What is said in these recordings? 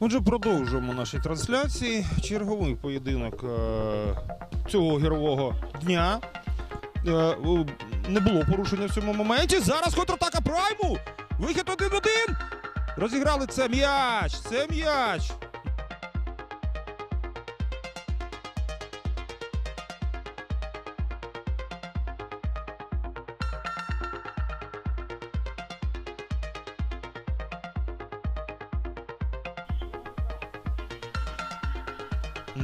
Отже, продовжуємо наші трансляції. Черговий поєдинок е, цього гірового дня. Е, не було порушення в цьому моменті. Зараз контратака прайму. Вихід 1-1. Розіграли це м'яч. Це м'яч.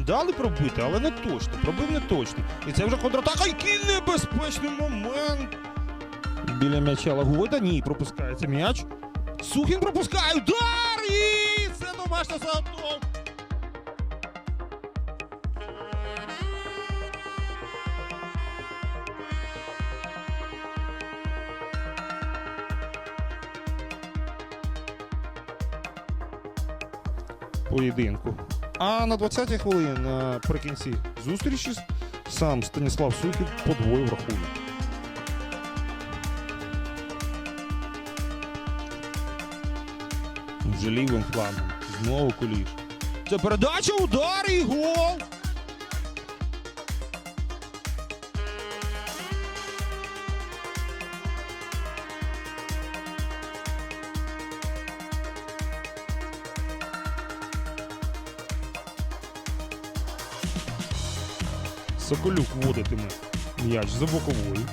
Дали пробити, але не точно. Пробив не точно. І це вже контратака. Який небезпечний момент. Біля м'яча Лагойда. Ні, пропускається м'яч. Сухін пропускає. Удар! І це домашня заготовка. поєдинку. А на 20-й хвилині наприкінці зустрічі сам Станіслав Сухів подвоїв рахунок. Вже лівим флангом. Знову куліш. Це передача, удар і гол. Соколюк вводитиме м'яч за боковою.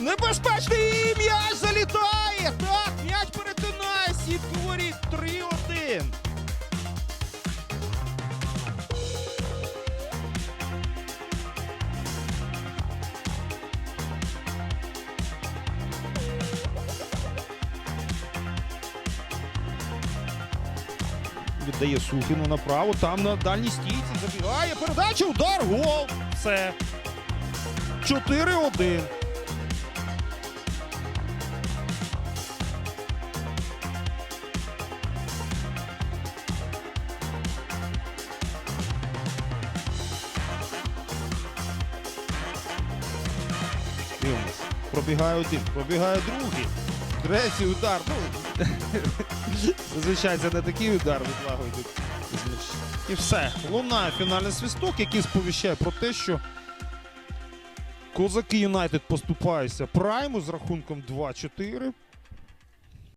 Небезпечний м'яч залітає! Так, м'яч перетинає сітку воріт 3-1. Віддає Сухіну направо, там на дальній стійці забігає. Передача, удар, гол. Все. 4-1. Дивимось. Пробігає один, пробігає другий. Третій удар. Ну, зазвичай це не такий удар відлагодить. І все. Лунає фінальний свисток, який сповіщає про те, що Козаки Юнайтед поступаються прайму з рахунком 2-4.